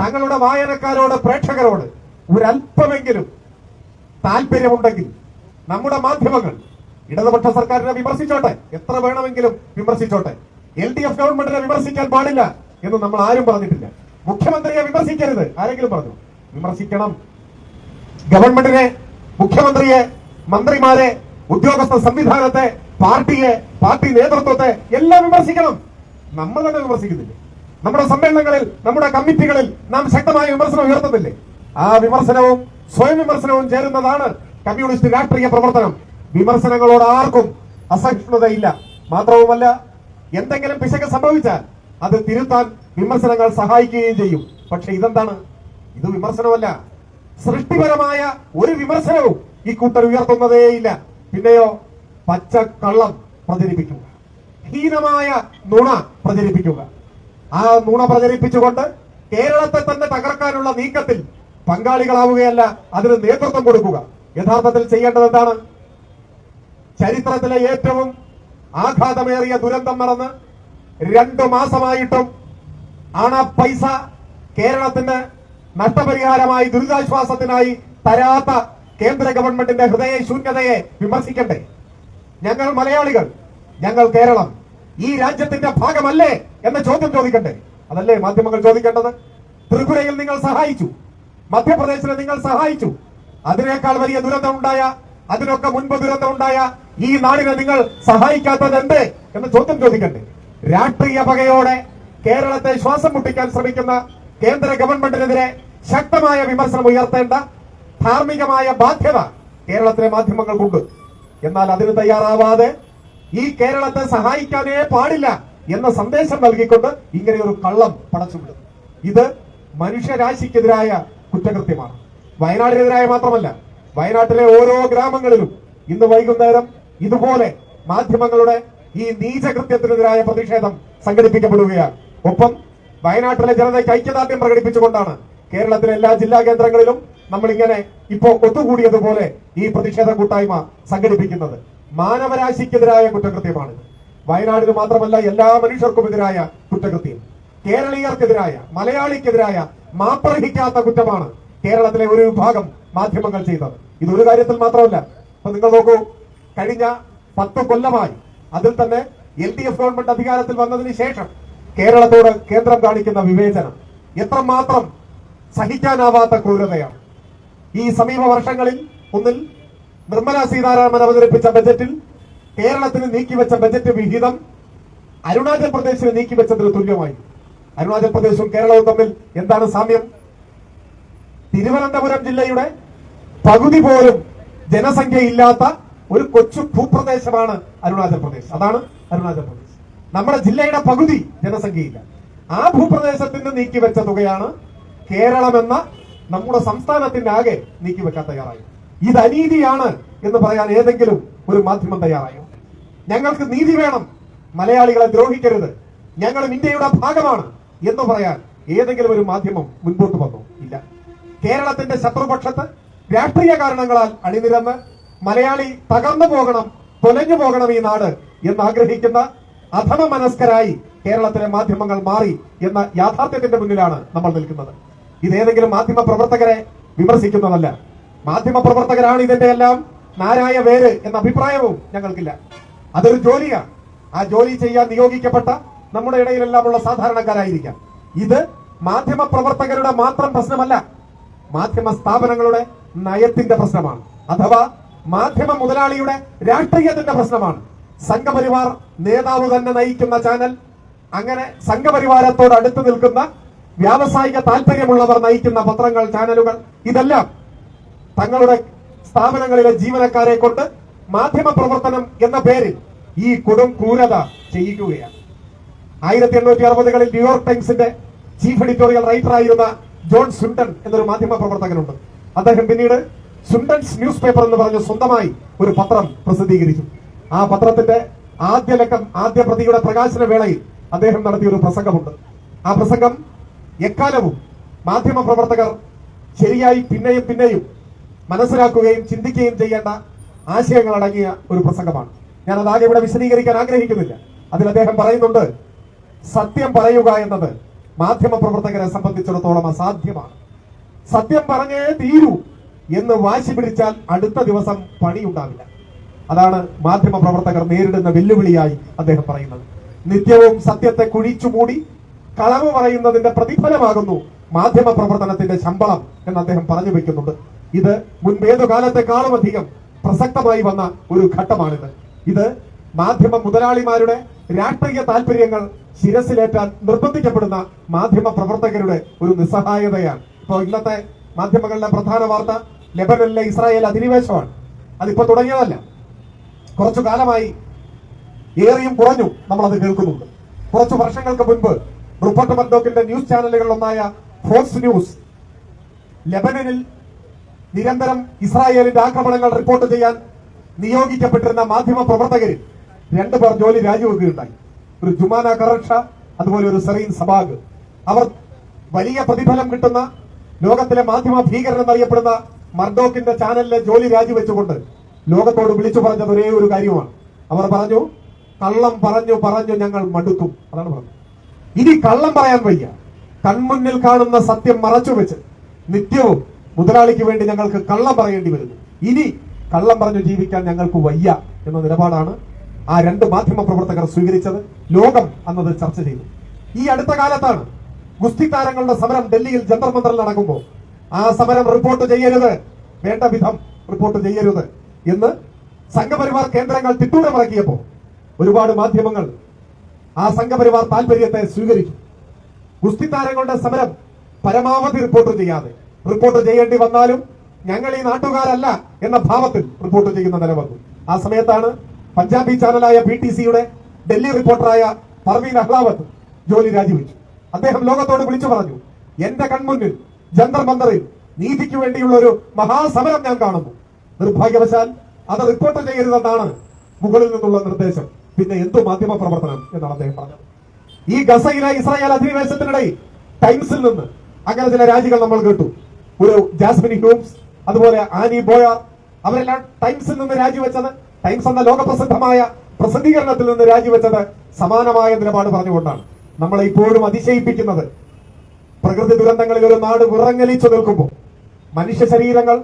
തങ്ങളുടെ വായനക്കാരോട് പ്രേക്ഷകരോട് ഒരല്പമെങ്കിലും താല്പര്യമുണ്ടെങ്കിൽ നമ്മുടെ മാധ്യമങ്ങൾ ഇടതുപക്ഷ സർക്കാരിനെ വിമർശിച്ചോട്ടെ. എത്ര വേണമെങ്കിലും വിമർശിച്ചോട്ടെ. എൽ ഡി എഫ് ഗവൺമെന്റിനെ വിമർശിക്കാൻ പാടില്ല എന്ന് നമ്മൾ ആരും പറഞ്ഞിട്ടില്ല. മുഖ്യമന്ത്രിയെ വിമർശിക്കരുത്. ആരെങ്കിലും പറഞ്ഞു. വിമർശിക്കണം. ഗവൺമെന്റിനെ മുഖ്യമന്ത്രിയെ മന്ത്രിമാരെ ഉദ്യോഗസ്ഥ സംവിധാനത്തെ പാർട്ടിയെ പാർട്ടി നേതൃത്വത്തെ എല്ലാം വിമർശിക്കണം. നമ്മൾ തന്നെ വിമർശിക്കുന്നില്ലേ? നമ്മുടെ സമ്മേളനങ്ങളിൽ നമ്മുടെ കമ്മിറ്റികളിൽ നാം ശക്തമായ വിമർശനം ഉയർത്തുന്നില്ലേ? ആ വിമർശനവും സ്വയം വിമർശനവും ചേരുന്നതാണ് കമ്മ്യൂണിസ്റ്റ് രാഷ്ട്രീയ പ്രവർത്തനം. വിമർശനങ്ങളോട് ആർക്കും അസഹിഷ്ണുതയില്ല. മാത്രവുമല്ല എന്തെങ്കിലും പിശക് സംഭവിച്ചാൽ അത് തിരുത്താൻ വിമർശനങ്ങൾ സഹായിക്കുകയും ചെയ്യും. പക്ഷെ ഇതെന്താണ്? ഇത് വിമർശനമല്ല. സൃഷ്ടിപരമായ ഒരു വിമർശനവും ഈ കൂട്ടർ ഉയർത്തുന്നതേയില്ല. പിന്നെയോ പച്ചക്കള്ളം പ്രചരിപ്പിക്കുക. ഹീനമായ നുണ പ്രചരിപ്പിക്കുക. ആ നുണ പ്രചരിപ്പിച്ചുകൊണ്ട് കേരളത്തെ തന്നെ തകർക്കാനുള്ള നീക്കത്തിൽ പങ്കാളികളാവുകയല്ല അതിന് നേതൃത്വം കൊടുക്കുക. യഥാർത്ഥത്തിൽ ചെയ്യേണ്ടത് എന്താണ്? ചരിത്രത്തിലെ ഏറ്റവും ആഘാതമേറിയ ദുരന്തം നടന്ന് രണ്ടു മാസമായിട്ടും ആണ് പൈസ കേരളത്തിന് നഷ്ടപരിഹാരമായി ദുരിതാശ്വാസത്തിനായി തരാത്ത കേന്ദ്ര ഗവൺമെന്റിന്റെ ഹൃദയ ശൂന്യതയെ വിമർശിക്കണ്ടേ? ഞങ്ങൾ മലയാളികൾ ഞങ്ങൾ കേരളം ഈ രാജ്യത്തിന്റെ ഭാഗമല്ലേ എന്ന ചോദ്യം ചോദിക്കണ്ടേ? അതല്ലേ മാധ്യമങ്ങൾ ചോദിക്കേണ്ടത്? ത്രിപുരയിൽ നിങ്ങൾ സഹായിച്ചു മധ്യപ്രദേശിൽ നിങ്ങൾ സഹായിച്ചു. അതിനേക്കാൾ വലിയ ദുരന്തം ഉണ്ടായ അതിനൊക്കെ മുൻപ് ദുരന്തം ഉണ്ടായ ഈ നാടിനെ നിങ്ങൾ സഹായിക്കാത്തത് എന്ത് എന്ന ചോദ്യം ചോദിക്കണ്ടേ? രാഷ്ട്രീയ പകയോടെ കേരളത്തെ ശ്വാസം മുട്ടിക്കാൻ ശ്രമിക്കുന്ന കേന്ദ്ര ഗവൺമെന്റിനെതിരെ ശക്തമായ വിമർശനം ഉയർത്തേണ്ട ധാർമ്മികമായ ബാധ്യത കേരളത്തിലെ മാധ്യമങ്ങൾക്കുണ്ട്. എന്നാൽ അതിന് തയ്യാറാവാതെ ഈ കേരളത്തെ സഹായിക്കാനേ പാടില്ല എന്ന സന്ദേശം നൽകിക്കൊണ്ട് ഇങ്ങനെ ഒരു കള്ളം പടച്ചുവിടും ഇത് മനുഷ്യരാശിക്കെതിരായ കുറ്റകൃത്യമാണ്. വയനാടിനെതിരായ മാത്രമല്ല വയനാട്ടിലെ ഓരോ ഗ്രാമങ്ങളിലും ഇന്ന് വൈകുന്നേരം ഇതുപോലെ മാധ്യമങ്ങളുടെ ഈ നീചകൃത്യത്തിനെതിരായ പ്രതിഷേധം സംഘടിപ്പിക്കപ്പെടുകയാണ്. ഒപ്പം വയനാട്ടിലെ ജനതയ്ക്ക് ഐക്യദാർഢ്യം പ്രകടിപ്പിച്ചുകൊണ്ടാണ് കേരളത്തിലെ എല്ലാ ജില്ലാ കേന്ദ്രങ്ങളിലും നമ്മൾ ഇങ്ങനെ ഇപ്പോ ഒത്തുകൂടിയതുപോലെ ഈ പ്രതിഷേധ കൂട്ടായ്മ സംഘടിപ്പിക്കുന്നത് മാനവരാശിക്കെതിരായ കുറ്റകൃത്യമാണ്. വയനാടിന് മാത്രമല്ല എല്ലാ മനുഷ്യർക്കും എതിരായ കുറ്റകൃത്യം. കേരളീയർക്കെതിരായ മലയാളിക്കെതിരായ മാപ്പർഹിക്കാത്ത കുറ്റമാണ് കേരളത്തിലെ ഒരു വിഭാഗം മാധ്യമങ്ങൾ ചെയ്തത്. ഇതൊരു കാര്യത്തിൽ മാത്രമല്ല. അപ്പൊ നിങ്ങൾ നോക്കൂ കഴിഞ്ഞ പത്ത് കൊല്ലമായി അതിൽ തന്നെ എൽ ഡി എഫ് ഗവൺമെന്റ് അധികാരത്തിൽ വന്നതിന് ശേഷം കേരളത്തോട് കേന്ദ്രം കാണിക്കുന്ന വിവേചനം എത്രമാത്രം സഹിക്കാനാവാത്ത ക്രൂരതയാണ്. ഈ സമീപ വർഷങ്ങളിൽ ഒന്നിൽ നിർമ്മല സീതാരാമൻ അവതരിപ്പിച്ച ബജറ്റിൽ കേരളത്തിന് നീക്കിവെച്ച ബജറ്റ് വിഹിതം അരുണാചൽ പ്രദേശിന് നീക്കിവെച്ചതിന് തുല്യമായി. അരുണാചൽ പ്രദേശും കേരളവും തമ്മിൽ എന്താണ് സാമ്യം? തിരുവനന്തപുരം ജില്ലയുടെ പകുതി പോലും ജനസംഖ്യയില്ലാത്ത ഒരു കൊച്ചു ഭൂപ്രദേശമാണ് അരുണാചൽ പ്രദേശ്. അതാണ് അരുണാചൽ പ്രദേശ്. നമ്മുടെ ജില്ലയുടെ പകുതി ജനസംഖ്യയില്ല. ആ ഭൂപ്രദേശത്തിന് നീക്കിവെച്ച തുകയാണ് കേരളം എന്ന നമ്മുടെ സംസ്ഥാനത്തിന്റെ ആകെ നീക്കിവെക്കാൻ തയ്യാറായി. ഇത് അനീതിയാണ് എന്ന് പറയാൻ ഏതെങ്കിലും ഒരു മാധ്യമം തയ്യാറായോ? ഞങ്ങൾക്ക് നീതി വേണം. മലയാളികളെ ദ്രോഹിക്കരുത്. ഞങ്ങളും ഇന്ത്യയുടെ ഭാഗമാണ് എന്ന് പറയാൻ ഏതെങ്കിലും ഒരു മാധ്യമം മുൻപോട്ട് വന്നു? ഇല്ല. കേരളത്തിന്റെ ശത്രുപക്ഷത്ത് രാഷ്ട്രീയ കാരണങ്ങളാൽ അണിനിരന്ന് മലയാളി തകർന്നു പോകണം തൊലഞ്ഞു പോകണം ഈ നാട് എന്ന് ആഗ്രഹിക്കുന്ന അധമ മനസ്കരായി കേരളത്തിലെ മാധ്യമങ്ങൾ മാറി എന്ന യാഥാർത്ഥ്യത്തിന്റെ മുന്നിലാണ് നമ്മൾ നിൽക്കുന്നത്. ഇതേതെങ്കിലും മാധ്യമ പ്രവർത്തകരെ വിമർശിക്കുന്നതല്ല. മാധ്യമ പ്രവർത്തകരാണ് ഇതിന്റെ എല്ലാം നാരായ വേര് എന്ന അഭിപ്രായവും ഞങ്ങൾക്കില്ല. അതൊരു ജോലിയാണ്. ആ ജോലി ചെയ്യാൻ നിയോഗിക്കപ്പെട്ട നമ്മുടെ ഇടയിലെല്ലാം ഉള്ള സാധാരണക്കാരായിരിക്കാം. ഇത് മാധ്യമ പ്രവർത്തകരുടെ മാത്രം പ്രശ്നമല്ല. മാധ്യമ സ്ഥാപനങ്ങളുടെ നയത്തിന്റെ പ്രശ്നമാണ്. അഥവാ മാധ്യമ മുതലാളിയുടെ രാഷ്ട്രീയത്തിന്റെ പ്രശ്നമാണ്. സംഘപരിവാർ നേതാവ് തന്നെ നയിക്കുന്ന ചാനൽ അങ്ങനെ സംഘപരിവാരത്തോട് അടുത്ത് നിൽക്കുന്ന വ്യാവസായിക താല്പര്യമുള്ളവർ നയിക്കുന്ന പത്രങ്ങൾ ചാനലുകൾ ഇതെല്ലാം തങ്ങളുടെ സ്ഥാപനങ്ങളിലെ ജീവനക്കാരെ കൊണ്ട് മാധ്യമ പ്രവർത്തനം എന്ന പേരിൽ ഈ കൊടും ക്രൂരത ചെയ്യിക്കുകയാണ് ആയിരത്തി എണ്ണൂറ്റി അറുപതുകളിൽ ന്യൂയോർക്ക് ടൈംസിന്റെ ചീഫ് എഡിറ്റോറിയൽ റൈറ്റർ ആയിരുന്ന ജോൺ സുണ്ടൻ എന്നൊരു മാധ്യമ പ്രവർത്തകനുണ്ട്. അദ്ദേഹം പിന്നീട് സുണ്ടൻസ് ന്യൂസ് പേപ്പർ എന്ന് പറഞ്ഞ് സ്വന്തമായി ഒരു പത്രം പ്രസിദ്ധീകരിച്ചു. ആ പത്രത്തിന്റെ ആദ്യ ലക്കം ആദ്യ പ്രതിയുടെ പ്രകാശന വേളയിൽ അദ്ദേഹം നടത്തിയ ഒരു പ്രസംഗമുണ്ട്. ആ പ്രസംഗം എക്കാലവും മാധ്യമ പ്രവർത്തകർ ശരിയായി പിന്നെയും പിന്നെയും മനസ്സിലാക്കുകയും ചിന്തിക്കുകയും ചെയ്യേണ്ട ആശയങ്ങൾ അടങ്ങിയ ഒരു പ്രസംഗമാണ്. ഞാൻ അതാകെ ഇവിടെ വിശദീകരിക്കാൻ ആഗ്രഹിക്കുന്നില്ല. അതിൽ അദ്ദേഹം പറയുന്നുണ്ട് സത്യം പറയുക എന്നത് മാധ്യമ പ്രവർത്തകരെ സംബന്ധിച്ചിടത്തോളം അസാധ്യമാണ്. സത്യം പറഞ്ഞേ തീരൂ എന്ന് വാശി പിടിച്ചാൽ അടുത്ത ദിവസം പണിയുണ്ടാവില്ല. അതാണ് മാധ്യമ പ്രവർത്തകർ നേരിടുന്ന വെല്ലുവിളിയായി അദ്ദേഹം പറയുന്നത്. നിത്യവും സത്യത്തെ കുഴിച്ചു മൂടി കളവ് പറയുന്നതിന്റെ പ്രതിഫലമാകുന്നു മാധ്യമ പ്രവർത്തനത്തിന്റെ ശമ്പളം എന്ന് അദ്ദേഹം പറഞ്ഞു വെക്കുന്നുണ്ട്. ഇത് മുൻപേതു കാലത്തെക്കാളും അധികം പ്രസക്തമായി വന്ന ഒരു ഘട്ടമാണിത്. ഇത് മാധ്യമ മുതലാളിമാരുടെ രാഷ്ട്രീയ താല്പര്യങ്ങൾ ശിരസിലേറ്റാൻ നിർബന്ധിക്കപ്പെടുന്ന മാധ്യമ പ്രവർത്തകരുടെ ഒരു നിസ്സഹായതയാണ്. ഇപ്പോൾ ഇന്നത്തെ മാധ്യമങ്ങളിലെ പ്രധാന വാർത്ത ലെബനനിലെ ഇസ്രായേൽ അധിനിവേശമാണ്. അതിപ്പോ തുടങ്ങിയതല്ല. കുറച്ചു കാലമായി ഏറിയും കുറഞ്ഞു നമ്മൾ അത് കേൾക്കുന്നുണ്ട്. കുറച്ചു വർഷങ്ങൾക്ക് മുൻപ് റുപ്പർട്ട് മർഡോക്കിന്റെ ന്യൂസ് ചാനലുകളിലൊന്നായ ഫോക്സ് ന്യൂസ്. ലെബനനിൽ നിരന്തരം ഇസ്രായേലിന്റെ ആക്രമണങ്ങൾ റിപ്പോർട്ട് ചെയ്യാൻ നിയോഗിക്കപ്പെട്ടിരുന്ന മാധ്യമ പ്രവർത്തകരിൽ രണ്ടു പേർ ജോലി രാജിവെക്കുകയുണ്ടായി. ഒരു ജുമാന കറക്ഷ അതുപോലെ ഒരു സെറീൻ സബാഗ്. അവർ വലിയ പ്രതിഫലം കിട്ടുന്ന ലോകത്തിലെ മാധ്യമ ഭീകരൻ എന്നറിയപ്പെടുന്ന മർഡോക്കിന്റെ ചാനലിലെ ജോലി രാജിവെച്ചുകൊണ്ട് ലോകത്തോട് വിളിച്ചു പറഞ്ഞത് ഒരേ ഒരു കാര്യമാണ്. അവർ പറഞ്ഞു കള്ളം പറഞ്ഞു പറഞ്ഞു ഞങ്ങൾ മടുത്തു. അതാണ് പറഞ്ഞത്. ഇനി കള്ളം പറയാൻ വയ്യ. കൺമുന്നിൽ കാണുന്ന സത്യം മറച്ചു വെച്ച് നിത്യവും മുതലാളിക്ക് വേണ്ടി ഞങ്ങൾക്ക് കള്ളം പറയേണ്ടി വരുന്നു. ഇനി കള്ളം പറഞ്ഞു ജീവിക്കാൻ ഞങ്ങൾക്ക് വയ്യ എന്ന നിലപാടാണ് ആ രണ്ട് മാധ്യമ പ്രവർത്തകർ സ്വീകരിച്ചത്. ലോകം അന്നത് ചർച്ച ചെയ്തു. ഈ അടുത്ത കാലത്താണ് ഗുസ്തി താരങ്ങളുടെ സമരം ഡൽഹിയിൽ ജന്തർ നടക്കുമ്പോൾ. ആ സമരം റിപ്പോർട്ട് ചെയ്യരുത്. വേണ്ട വിധം റിപ്പോർട്ട് ചെയ്യരുത് എന്ന് സംഘപരിവാർ കേന്ദ്രങ്ങൾ തിട്ടൂരമിറക്കിയപ്പോ ഒരുപാട് മാധ്യമങ്ങൾ ആ സംഘപരിവാർ താല്പര്യത്തെ സ്വീകരിച്ചു ഗുസ്തി താരങ്ങളുടെ സമരം പരമാവധി റിപ്പോർട്ട് ചെയ്യാതെ. റിപ്പോർട്ട് ചെയ്യേണ്ടി വന്നാലും ഞങ്ങൾ ഈ നാട്ടുകാരല്ല എന്ന ഭാവത്തിൽ റിപ്പോർട്ട് ചെയ്യുന്ന നില വന്നു ആ സമയത്താണ് പഞ്ചാബി ചാനലായ ബി ടി സിയുടെ ഡൽഹി റിപ്പോർട്ടറായ പർവീൻ അഹ്ലാവത്ത് ജോലി രാജിവെച്ചു. അദ്ദേഹം ലോകത്തോട് വിളിച്ചു പറഞ്ഞു എന്റെ കൺമുന്നിൽ ജന്തർ മന്ദറിൽ നീതിക്ക് വേണ്ടിയുള്ള ഒരു മഹാസമരം ഞാൻ കാണുന്നു. നിർഭാഗ്യവശാൽ അത് റിപ്പോർട്ട് ചെയ്യരുതെന്നാണ് മുകളിൽ നിന്നുള്ള നിർദ്ദേശം. പിന്നെ എന്തു മാധ്യമ പ്രവർത്തനം എന്നാണ് അദ്ദേഹം പറഞ്ഞത്. ഈ ഗസയിലെ ഇസ്രായേൽ അധിനിവേശത്തിനിടയിൽ ടൈംസിൽ നിന്ന് അങ്ങനെ ചില രാജികൾ നമ്മൾ കേട്ടു. ഒരു ജാസ്മിൻ ഹ്യൂംസ് അതുപോലെ ആനി ബോയർ അവരെല്ലാം ടൈംസിൽ നിന്ന് രാജിവെച്ചത് ടൈംസ് എന്ന ലോകപ്രസിദ്ധമായ പ്രസിദ്ധീകരണത്തിൽ നിന്ന് രാജിവെച്ചത് സമാനമായ നിലപാട് പറഞ്ഞുകൊണ്ടാണ്. നമ്മളെ ഇപ്പോഴും അതിശയിപ്പിക്കുന്നത്. പ്രകൃതി ദുരന്തങ്ങളിൽ ഒരു നാട് വിറങ്ങലിച്ചു നിൽക്കുമ്പോൾ മനുഷ്യ ശരീരങ്ങൾ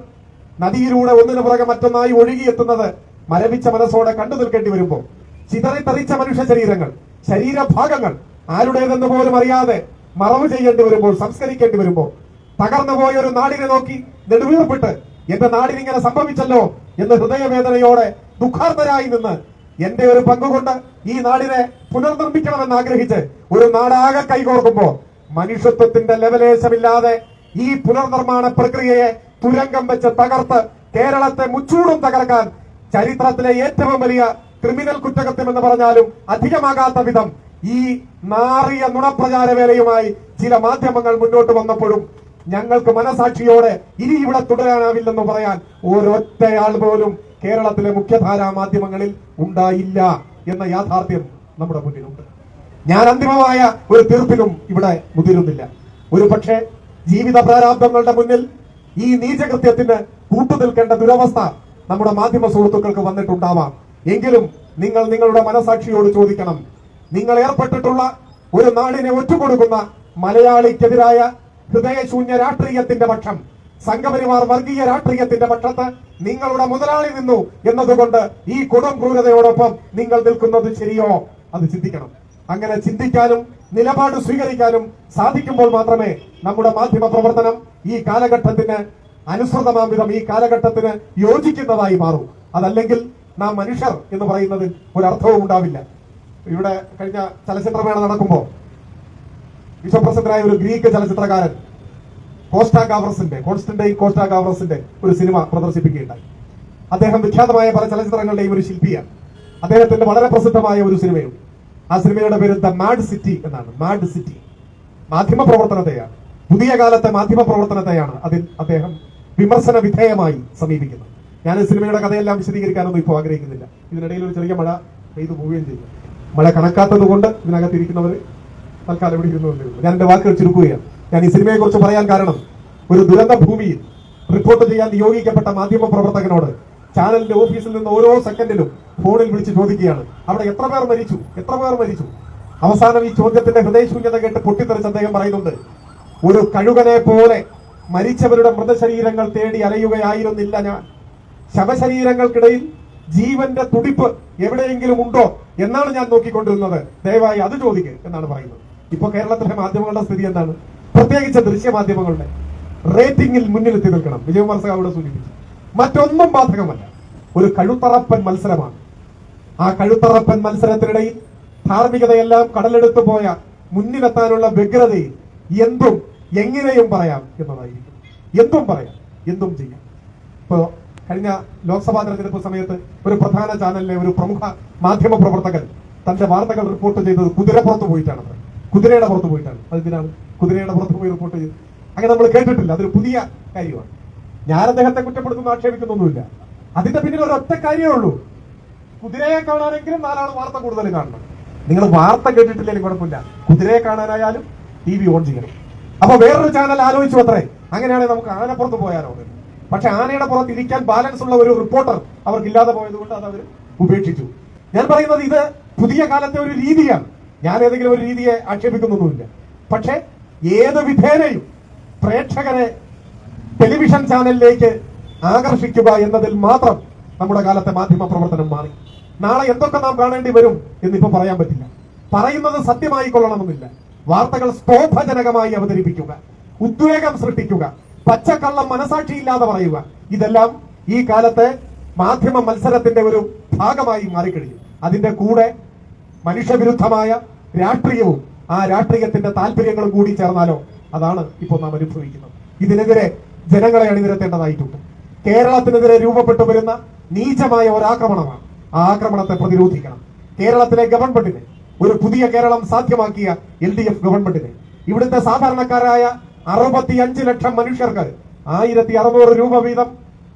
നദിയിലൂടെ ഒന്നിനു പുറകെ മറ്റൊന്നായി ഒഴുകിയെത്തുന്നത് മരവിച്ച മനസ്സോടെ കണ്ടു നിൽക്കേണ്ടി വരുമ്പോൾ ചിതറിത്തെറിച്ച മനുഷ്യ ശരീരങ്ങൾ ശരീരഭാഗങ്ങൾ ആരുടേതെന്ന് പോലും അറിയാതെ മറവ് ചെയ്യേണ്ടി വരുമ്പോൾ സംസ്കരിക്കേണ്ടി വരുമ്പോൾ തകർന്നു പോയ ഒരു നാടിനെ നോക്കി നെടുവീർപ്പിട്ട് എന്റെ നാടിന് ഇങ്ങനെ സംഭവിച്ചല്ലോ എന്ന് ഹൃദയവേദനയോടെ ദുഃഖാർത്തരായി നിന്ന് എന്റെ ഒരു പങ്കുകൊണ്ട് ഈ നാടിനെ പുനർനിർമ്മിക്കണമെന്ന് ആഗ്രഹിച്ച് ഒരു നാടാകെ കൈകോർക്കുമ്പോൾ മനുഷ്യത്വത്തിന്റെ ലെവലേശമില്ലാതെ ഈ പുനർനിർമ്മാണ പ്രക്രിയയെ തുരങ്കം വെച്ച് തകർത്ത് കേരളത്തെ മുച്ചൂടും തകർക്കാൻ ചരിത്രത്തിലെ ഏറ്റവും വലിയ ക്രിമിനൽ കുറ്റകൃത്യം എന്ന് പറഞ്ഞാലും അധികമാകാത്ത വിധം ഈ നാറിയ നുണപ്രചാര വേലയുമായി ചില മാധ്യമങ്ങൾ മുന്നോട്ട് വന്നപ്പോഴും ഞങ്ങൾക്ക് മനസാക്ഷിയോടെ ഇനി ഇവിടെ തുടരാനാവില്ലെന്ന് പറയാൻ ഒരൊറ്റയാൾ പോലും കേരളത്തിലെ മുഖ്യധാരാ മാധ്യമങ്ങളിൽ ഉണ്ടായില്ല എന്ന യാഥാർത്ഥ്യം നമ്മുടെ മുന്നിലുണ്ട്. ഞാൻ അന്തിമമായ ഒരു തീർപ്പിലും ഇവിടെ മുതിരുന്നില്ല. ഒരു പക്ഷേ ജീവിത പ്രാരാബ്ദങ്ങളുടെ മുന്നിൽ ഈ നീചകൃത്യത്തിന് കൂട്ടുനിൽക്കേണ്ട ദുരവസ്ഥ നമ്മുടെ മാധ്യമ സുഹൃത്തുക്കൾക്ക് വന്നിട്ടുണ്ടാവാം. എങ്കിലും നിങ്ങൾ നിങ്ങളുടെ മനസാക്ഷിയോട് ചോദിക്കണം. നിങ്ങൾ ഏർപ്പെട്ടിട്ടുള്ള ഒരു നാടിനെ ഒറ്റുകൊടുക്കുന്ന മലയാളിക്കെതിരായ ഹൃദയശൂന്യ രാഷ്ട്രീയത്തിന്റെ പക്ഷം സംഘപരിവാർ വർഗീയ രാഷ്ട്രീയത്തിന്റെ പക്ഷത്ത് നിങ്ങളുടെ മുതലാളി നിന്നു എന്നതുകൊണ്ട് ഈ കൊടും ക്രൂരതയോടൊപ്പം നിങ്ങൾ നിൽക്കുന്നത് ശരിയോ? അത് ചിന്തിക്കണം. അങ്ങനെ ചിന്തിക്കാനും നിലപാട് സ്വീകരിക്കാനും സാധിക്കുമ്പോൾ മാത്രമേ നമ്മുടെ മാധ്യമ പ്രവർത്തനം ഈ കാലഘട്ടത്തിന് അനുസൃതമാം വിധം ഈ കാലഘട്ടത്തിന് യോജിക്കുന്നതായി മാറും. അതല്ലെങ്കിൽ നാം മനുഷ്യർ എന്ന് പറയുന്നതിൽ ഒരർത്ഥവും ഉണ്ടാവില്ല. ഇവിടെ കഴിഞ്ഞ ചലച്ചിത്രമേള നടക്കുമ്പോൾ വിശ്വപ്രസിദ്ധനായ ഒരു ഗ്രീക്ക് ചലച്ചിത്രകാരൻ കോസ്റ്റാ ഗാവറസിന്റെ കോൺസ്റ്റന്റൈൻ കോസ്റ്റാ ഗാവറസിന്റെ ഒരു സിനിമ പ്രദർശിപ്പിക്കുകയുണ്ടായി. അദ്ദേഹം വിഖ്യാതമായ പല ചലച്ചിത്രങ്ങളുടെയും ഒരു ശില്പിയാണ്. അദ്ദേഹത്തിന്റെ വളരെ പ്രസിദ്ധമായ ഒരു സിനിമയുണ്ട് ആ സിനിമയുടെ പേര് ദ മാഡ് സിറ്റി എന്നാണ്. Mad city. മാധ്യമ പ്രവർത്തനത്തെയാണ്. പുതിയ കാലത്തെ മാധ്യമ പ്രവർത്തനത്തെയാണ് അതിൽ അദ്ദേഹം വിമർശന വിധേയമായി സമീപിക്കുന്നത്. ഞാൻ സിനിമയുടെ കഥയെല്ലാം വിശദീകരിക്കാനൊന്നും ഇപ്പോൾ ആഗ്രഹിക്കുന്നില്ല. ഇതിനിടയിൽ ഒരു ചെറിയ മഴ പെയ്തു പോവുകയും ചെയ്തു. മഴ കണക്കാത്തത് കൊണ്ട് ഇതിനകത്തിരിക്കുന്നവർ തൽക്കാലം ഇവിടെ ഇരുന്നു ഞാൻ എന്റെ വാക്കുകൾ ചുരുക്കുകയാണ്. ഞാൻ ഈ സിനിമയെക്കുറിച്ച് പറയാൻ കാരണം ഒരു ദുരന്ത ഭൂമിയിൽ റിപ്പോർട്ട് ചെയ്യാൻ നിയോഗിക്കപ്പെട്ട മാധ്യമ പ്രവർത്തകനോട് ചാനലിന്റെ ഓഫീസിൽ നിന്ന് ഓരോ സെക്കൻഡിലും ഫോണിൽ വിളിച്ച് ചോദിക്കുകയാണ്. അവിടെ എത്ര പേർ മരിച്ചു? എത്ര പേർ മരിച്ചു? അവസാനം ഈ ചോദ്യത്തിന്റെ ഹൃദയശൂന്യത കേട്ട് പൊട്ടിത്തെറിച്ച് അദ്ദേഹം പറയുന്നുണ്ട് ഒരു കഴുകനെ പോലെ മരിച്ചവരുടെ മൃതശരീരങ്ങൾ തേടി അലയുകയായിരുന്നില്ല ഞാൻ. ശവശരീരങ്ങൾക്കിടയിൽ ജീവന്റെ തുടിപ്പ് എവിടെയെങ്കിലും ഉണ്ടോ എന്നാണ് ഞാൻ നോക്കിക്കൊണ്ടിരുന്നത്. ദയവായി അത് ചോദിക്കുക എന്നാണ് പറയുന്നത്. ഇപ്പൊ കേരളത്തിലെ മാധ്യമങ്ങളുടെ സ്ഥിതി എന്താണ്? പ്രത്യേകിച്ച് ദൃശ്യമാധ്യമങ്ങളുടെ റേറ്റിംഗിൽ മുന്നിലെത്തി നിൽക്കണം. വിജയകുമാർ അവിടെ സൂചിപ്പിച്ചു. മറ്റൊന്നും ബാധകമല്ല. ഒരു കഴുത്തറപ്പൻ മത്സരമാണ്. ആ കഴുത്തറപ്പൻ മത്സരത്തിനിടയിൽ ധാർമ്മികതയെല്ലാം കടലെടുത്തു പോയ മുന്നിലെത്താനുള്ള വ്യഗ്രതയിൽ എന്തും എങ്ങനെയും പറയാം എന്നതായിരിക്കും. എന്തും പറയാം. എന്തും ചെയ്യാം. ഇപ്പോ കഴിഞ്ഞ ലോക്സഭാ തെരഞ്ഞെടുപ്പ് സമയത്ത് ഒരു പ്രധാന ചാനലിലെ ഒരു പ്രമുഖ മാധ്യമ പ്രവർത്തകൻ തന്റെ വാർത്തകൾ റിപ്പോർട്ട് ചെയ്തത് കുതിരപ്പുറത്ത് പോയിട്ടാണ്. കുതിരയുടെ പുറത്ത് പോയിട്ടാണ്. അതെന്തിനാണ് കുതിരയുടെ പുറത്ത് പോയി റിപ്പോർട്ട് ചെയ്ത്. അങ്ങനെ നമ്മൾ കേട്ടിട്ടില്ല. അതൊരു പുതിയ കാര്യമാണ്. ഞാൻ അദ്ദേഹത്തെ കുറ്റപ്പെടുത്തുന്ന ആക്ഷേപിക്കുന്നൊന്നുമില്ല. അതിന്റെ പിന്നിൽ ഒരൊറ്റ കാര്യമേ ഉള്ളൂ. കുതിരയെ കാണാനെങ്കിലും നാലാൾ വാർത്ത കൂടുതൽ കാണണം. നിങ്ങൾ വാർത്ത കേട്ടിട്ടില്ലെങ്കിൽ കുഴപ്പമില്ല. കുതിരയെ കാണാനായാലും ടി വി ഓൺ ചെയ്യണം. അപ്പൊ വേറൊരു ചാനൽ ആലോചിച്ചു അത്രേ. അങ്ങനെയാണെങ്കിൽ നമുക്ക് ആനപ്പുറത്ത് പോയാലോ. പക്ഷെ ആനയുടെ പുറത്ത് ഇരിക്കാൻ ബാലൻസ് ഉള്ള ഒരു റിപ്പോർട്ടർ അവർക്കില്ലാതെ പോയതുകൊണ്ട് പോയത് കൊണ്ട് അത് അവർ ഉപേക്ഷിച്ചു. ഞാൻ പറയുന്നത് ഇത് പുതിയ കാലത്തെ ഒരു രീതിയാണ്. ഞാൻ ഏതെങ്കിലും ഒരു രീതിയെ ആക്ഷേപിക്കുന്നൊന്നുമില്ല. പക്ഷെ ഏത് വിധേനയും പ്രേക്ഷകരെ ടെലിവിഷൻ ചാനലിലേക്ക് ആകർഷിക്കുക എന്നതിൽ മാത്രം നമ്മുടെ കാലത്തെ മാധ്യമ പ്രവർത്തനം മാറി. നാളെ എന്തൊക്കെ നാം കാണേണ്ടി വരും എന്നിപ്പോ പറയാൻ പറ്റില്ല. പറയുന്നത് സത്യമായി കൊള്ളണമെന്നില്ല. വാർത്തകൾ സ്തോഭജനകമായി അവതരിപ്പിക്കുക. ഉദ്വേഗം സൃഷ്ടിക്കുക. പച്ചക്കള്ളം മനസാക്ഷിയില്ലാതെ പറയുക. ഇതെല്ലാം ഈ കാലത്തെ മാധ്യമ മത്സരത്തിന്റെ ഒരു ഭാഗമായി മാറിക്കഴിഞ്ഞു. അതിന്റെ കൂടെ മനുഷ്യവിരുദ്ധമായ രാഷ്ട്രീയവും ആ രാഷ്ട്രീയത്തിന്റെ താല്പര്യങ്ങളും കൂടി ചേർന്നാലോ അതാണ് ഇപ്പോൾ നാം അനുഭവിക്കുന്നത്. ഇതിനെതിരെ ജനങ്ങളെ അണിനിരത്തേണ്ടതായിട്ടുണ്ട്. കേരളത്തിനെതിരെ രൂപപ്പെട്ടു വരുന്ന നീചമായ ഒരാക്രമണമാണ്. ആ ആക്രമണത്തെ പ്രതിരോധിക്കണം. കേരളത്തിലെ ഗവൺമെന്റിനെ ഒരു പുതിയ കേരളം സാധ്യമാക്കിയ എൽ ഡി എഫ് ഗവൺമെന്റിനെ ഇവിടുത്തെ സാധാരണക്കാരായ അറുപത്തിയഞ്ച് ലക്ഷം മനുഷ്യർക്ക് ആയിരത്തി അറുന്നൂറ് രൂപ വീതം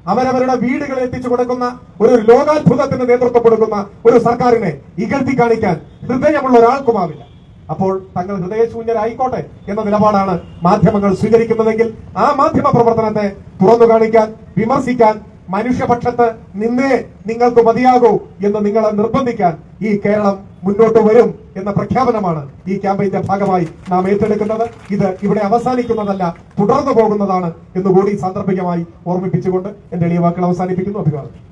അവരവരുടെ വീടുകളിൽ എത്തിച്ചു കൊടുക്കുന്ന ഒരു ലോകാത്ഭുതത്തിന് നേതൃത്വം കൊടുക്കുന്ന ഒരു സർക്കാരിനെ ഇകഴ്ത്തി കാണിക്കാൻ ഹൃദയമുള്ള ഒരാൾക്കുമാവില്ല അപ്പോൾ തങ്ങൾ ഹൃദയശൂന്യരായിക്കോട്ടെ എന്ന നിലപാടാണ് മാധ്യമങ്ങൾ സ്വീകരിക്കുന്നതെങ്കിൽ ആ മാധ്യമ പ്രവർത്തനത്തെ തുറന്നു കാണിക്കാൻ വിമർശിക്കാൻ മനുഷ്യപക്ഷത്ത് നിന്നേ നിങ്ങൾക്ക് മതിയാകൂ എന്ന് നിങ്ങളെ നിർബന്ധിക്കാൻ ഈ കേരളം മുന്നോട്ട് വരും എന്ന പ്രഖ്യാപനമാണ് ഈ ക്യാമ്പയിന്റെ ഭാഗമായി നാം ഏറ്റെടുക്കുന്നത്. ഇത് ഇവിടെ അവസാനിക്കുന്നതല്ല തുടർന്നു പോകുന്നതാണ് എന്നുകൂടി സാന്ദർഭികമായി ഓർമ്മിപ്പിച്ചുകൊണ്ട് എന്റെ എളിയ വാക്കുകൾ അവസാനിപ്പിക്കുന്നു. അഭിവാദം